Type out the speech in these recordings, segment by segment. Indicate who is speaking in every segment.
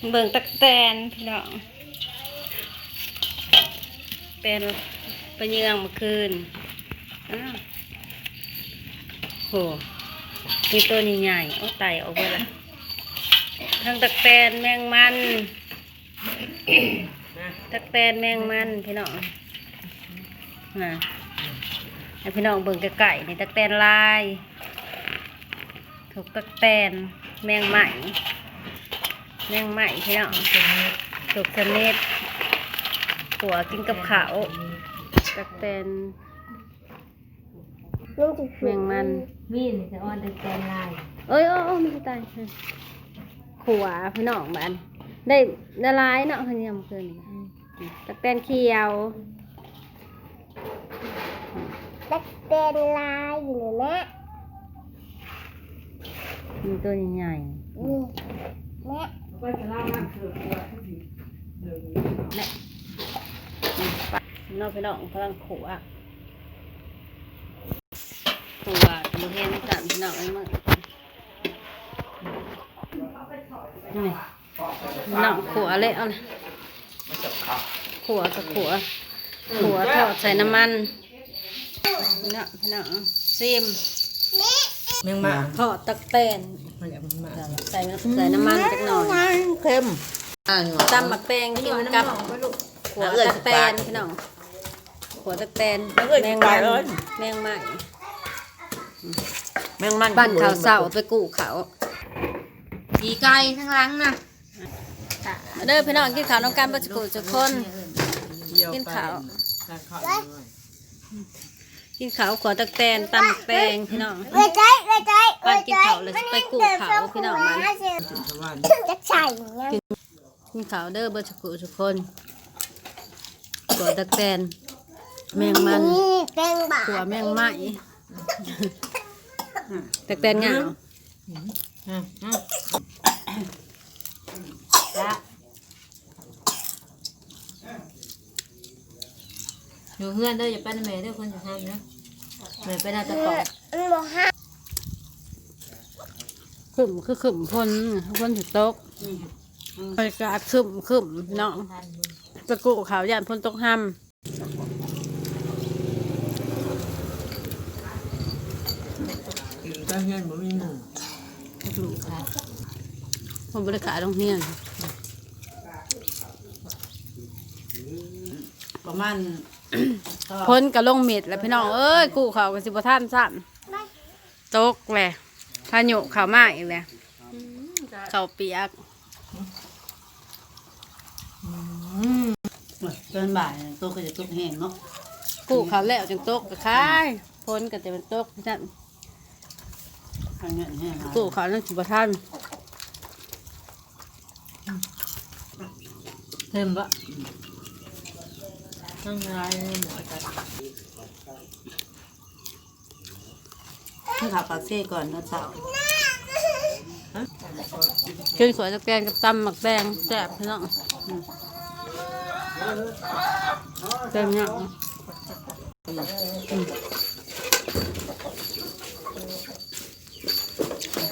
Speaker 1: เบิ่งตักแตนพี่น้องเป็นไปเยืองเมื่อคืนอ้าวโหมีตัวใหญ่ๆเอาไตออกไปละทั้งตักแตนแมงมัน ตักแตนแมงมันพี่น้องนะให้พี่น้องเบิ่งไก่ๆนี่ตักแตนลาย ถูกตักแตนแมงไหม แมงไหมพี่น้องถูกสนิทหัวกินกับข้าวตักแตน
Speaker 2: ลุงจะ
Speaker 1: แมงมัน
Speaker 2: มีนจะอ่อนแต่แกนลาย
Speaker 1: เอ้ยโอ้โอ้ไม่ใช่ตายขัวพี่น้องบ้านได้ละลายเนาะเพิ่นยำเกินตักแตนเขียว
Speaker 2: ตักแกนลายอยู่ในแม่
Speaker 1: มีตัวใหญ่
Speaker 2: นี่แม่
Speaker 1: ๆเนี่น้องพี่น้องกำลังขัวขัวมาเห็นกันพี่น้องไอ้มึงนี่น้องขัวเลยเอาเลยขัวกับขัวขัวทอดใส่น้ำมันพี่น้องพี่น้องซิม
Speaker 3: แมงมา
Speaker 1: ทอดตักแตน
Speaker 3: มันแหละมันมา
Speaker 1: ใส่ใส่น้ำมันจักหน่อย
Speaker 3: เค็มอ่าง
Speaker 1: ตำหมักแตงกินกับหัวตักแตนพี่น้องหัวตักแตนแมงมันแมงมัน
Speaker 3: แมงมัน
Speaker 1: บ้านเขาวเสาไปกู้เขา
Speaker 3: ขี่ไก่ทั้งหลังนะ
Speaker 1: มาเด้อพี่น้องกินข้าวน้องกันบัสกุทุกคนกินข้าว กินข้าวขวตักแตนตำหมักแตงพี่น้อง
Speaker 2: เวใจเวใจ
Speaker 1: บ้านกินข้าวเลยสิไปกู้เขาพี่น้องมัน
Speaker 2: จะใส่เนี่ย
Speaker 1: กินข้าวเด้อบัสกุทุกคนหัวตักแตนแมงมัน
Speaker 2: นี่เป็นบา
Speaker 1: หัวแมงไหมตักแตนเหงา
Speaker 3: อยู่เพื่อนเด้ออย่าไปนะแม่เด้อคนจะทำนะแม่ไปได้ตะปอก
Speaker 2: มันบอกห้า
Speaker 1: ขึ้นคือขึ้นพนพนถึงตกบรรยากาศขึ้นขึ้นน้องตะกุขาวย่านพ้นตกห้
Speaker 3: ตาเฮียนบ่มีหมูำ
Speaker 1: ผมบริการโรงเรียน
Speaker 3: ประมาณ
Speaker 1: พนกับลงเม็ดแล้วพี่น้องเอ้ยกูเขากับสิบท่านซ้ำตกแหละพายุเขามากอีกเลยเขาเปียก
Speaker 4: เกินบ่ายตัวก็จะตุกแห้งเนาะ
Speaker 1: กูเขาแล้วจึงตกก็คายพนก็จะเป็นตกพี่ท่าน
Speaker 4: ทางเงี้ยแห้ง
Speaker 1: กูเขานั่นสิบท่าน
Speaker 3: เค็มปะ ทั้งลายหมูจัด
Speaker 4: ให้ขับปากเซ่ก่อนตอนเช้า
Speaker 1: กินขวดตะแกรงกับตำหมักแดงแซ่บพี่น้องอืมแดงเนี่ย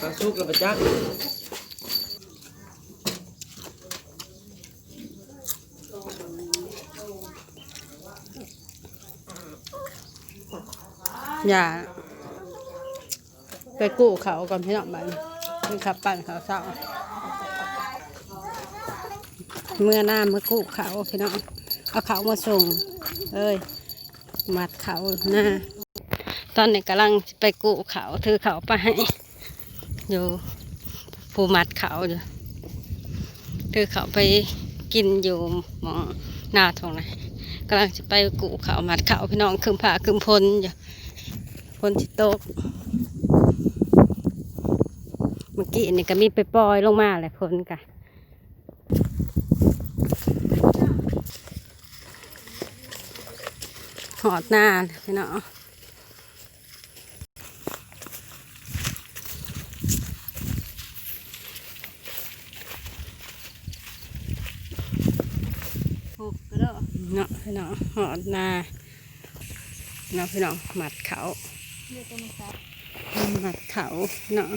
Speaker 3: ปลาสุกแล้วปะจ๊ะ
Speaker 1: อย่าไปกู้เขาก่อนพี่น้องมันนี่ขับปั่นเขาเศร้าเมื่อหน้ามากู้เขาพี่น้องเอาเขามาส่งเอ้ยมัดเขาหน้า ตอนนี้กำลังไปกู้เขาถือเขาไปอยู่ผู้มัดเขาอยู่ถือเขาไปกินอยู่หมองหน้าทงไหนกำลังจะไปกู้เขามัดเขาพี่น้องคืมผ้าคืมพลอยู่ พลจิตก เมื่อกี้นี่ก็มีไปปล่อยลงมาแหละคนกะหอดหน้าพี่น้องโอ้กระโดดเนาะพี่น้องหอดหน้าเนาะพี่น้องหมัดเขา หมัดเขาเนาะ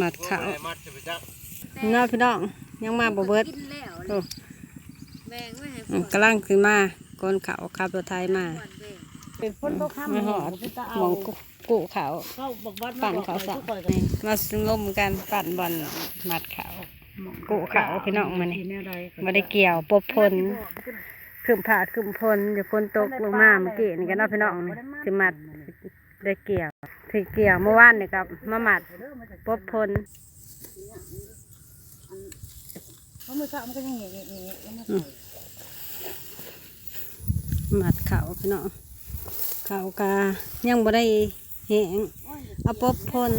Speaker 1: มัดเขาเนาะพี่น้องยังมาบ่เบิดโอ้
Speaker 3: แบ่งไว้ให้
Speaker 1: อืมกำลังขึ้นมาคนเขาขับรถไทยมา
Speaker 4: เป็นคนเขาข้าม
Speaker 1: หอดหมองกุกุเข่าปั่นเขาสะมาสงมกันปั่นบอลมัดเขากุเขาพี่น้องมานี่มาได้เกี่ยวปบพล ขึ้นผาดขึ้นพลเดี๋ยวฝนตกลงมาเมื่อกี้นี่กันเนาะพี่น้องนี่จะมัดได้เกี่ยวถือเกี่ยวเมื่อวานนี่ครับมามัดปบพล
Speaker 4: เพรามือเช้ามันก็ยังเงี้ยเงี้ยเงี้ย
Speaker 1: มัดเขาพี่น้องเขากายังบ่ได้แหงเอาปบพล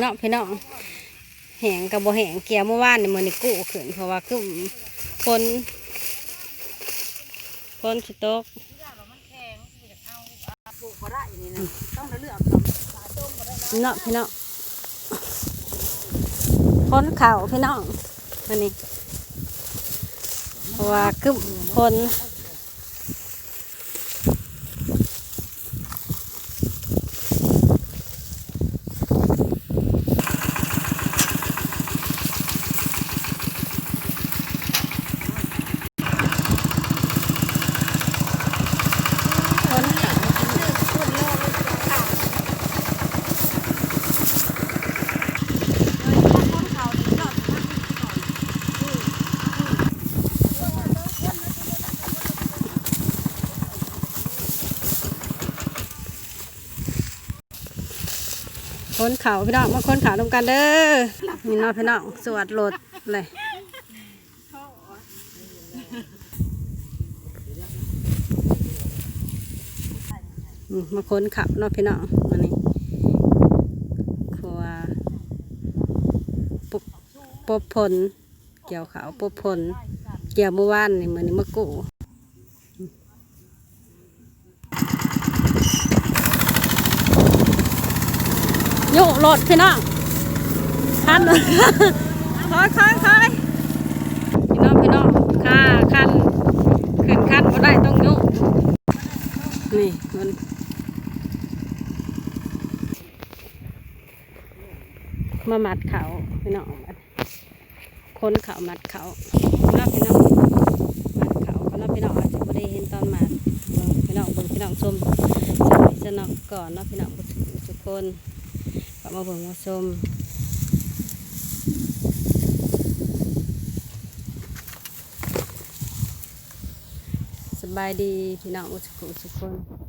Speaker 1: เนาะพี่น้อง แหงกับบ่แหงเกียวเมื่อวานนี่มือนี่กู้ขึ้นเพราะว่าคือพลพลสิตก
Speaker 4: ต้องเลือก
Speaker 1: เนาะพี่น้องพ้นเข่าพี่น้องอันนี้เพราะว่าคือพ้นพ้น พ้นเข่าพี่น้องมาค้นเข่าตรงกันเด้อนี่เนาะพี่น้องสวดโหลดเลยมาค้นข่าเนาะพี่น้องมานี่ครัวปบปบพลเกี่ยวขาวปบพลเกี่ยวเมื่อวานนี่มือนี้มากู้ โยกรถพี่น้องคันคอยคอยคอยพี่น้องพี่น้องค่าคันขึ้นคันบ่ได้ต้องโยกนี่มันมามัดเขาพี่น้องบัดคนเขามัดเขาเนาะพี่น้องมัดเขาก็เนาะพี่น้องอาจจะไม่ได้เห็นตอนมัดพี่น้องเบิ่งพี่น้องชมสมัยสนอกก่อนเนาะพี่น้องทุกคน ก็มาเบิ่งมาชมสบายดีพี่น้องทุกคนทุกคน